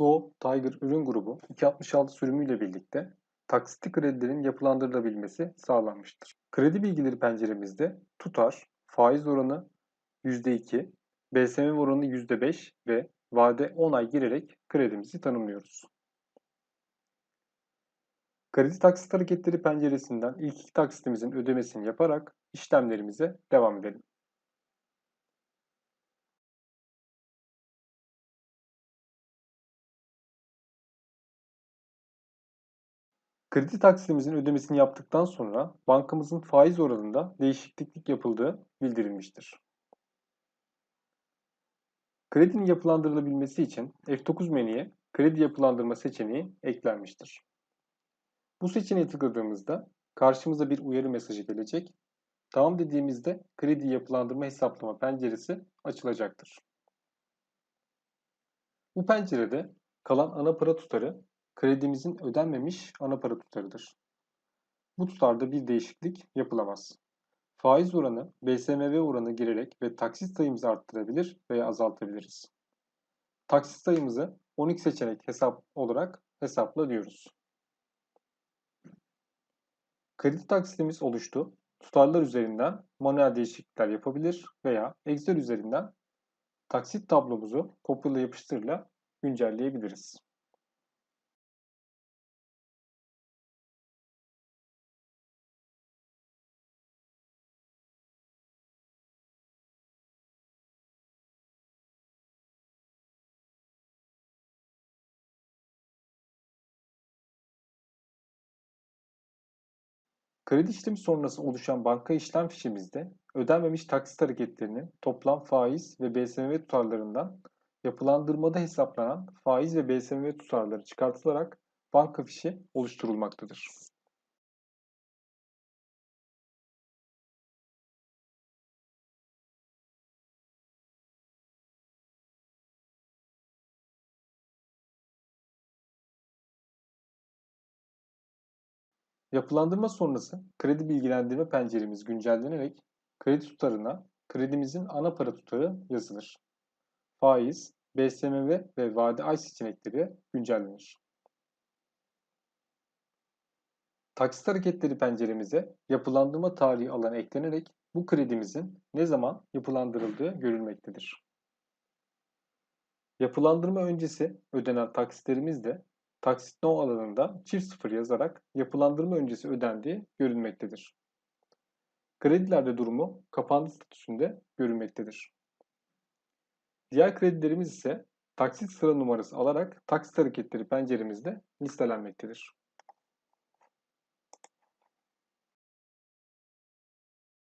Go, Tiger ürün grubu 266 sürümüyle birlikte taksitli kredilerin yapılandırılabilmesi sağlanmıştır. Kredi bilgileri penceremizde tutar, faiz oranı %2, BSM oranı %5 ve vade 10 ay girerek kredimizi tanımlıyoruz. Kredi taksit hareketleri penceresinden ilk iki taksitimizin ödemesini yaparak işlemlerimize devam edelim. Kredi taksitimizin ödemesini yaptıktan sonra bankamızın faiz oranında değişiklik yapıldığı bildirilmiştir. Kredinin yapılandırılabilmesi için F9 menüye kredi yapılandırma seçeneği eklenmiştir. Bu seçeneğe tıkladığımızda karşımıza bir uyarı mesajı gelecek. Tamam dediğimizde kredi yapılandırma hesaplama penceresi açılacaktır. Bu pencerede kalan ana para tutarı kredimizin ödenmemiş ana para tutarıdır. Bu tutarda bir değişiklik yapılamaz. Faiz oranı, BSMV oranı girerek ve taksit sayımızı arttırabilir veya azaltabiliriz. Taksit sayımızı 12 seçenek hesap olarak hesapla diyoruz. Kredi taksitimiz oluştu. Tutarlar üzerinden manuel değişiklikler yapabilir veya Excel üzerinden taksit tablomuzu kopyala yapıştırla güncelleyebiliriz. Kredi işlemi sonrası oluşan banka işlem fişimizde ödenmemiş taksit hareketlerinin toplam faiz ve BSMV tutarlarından yapılandırmada hesaplanan faiz ve BSMV tutarları çıkartılarak banka fişi oluşturulmaktadır. Yapılandırma sonrası kredi bilgilendirme penceremiz güncellenerek kredi tutarına kredimizin ana para tutarı yazılır. Faiz, BSMV ve vade ay seçenekleri güncellenir. Taksit hareketleri penceremize yapılandırma tarihi alanı eklenerek bu kredimizin ne zaman yapılandırıldığı görülmektedir. Yapılandırma öncesi ödenen taksitlerimiz de taksit no alanında çift sıfır yazarak yapılandırma öncesi ödendiği görülmektedir. Kredilerde durumu kapandı statüsünde görülmektedir. Diğer kredilerimiz ise taksit sıra numarası alarak taksit hareketleri penceremizde listelenmektedir.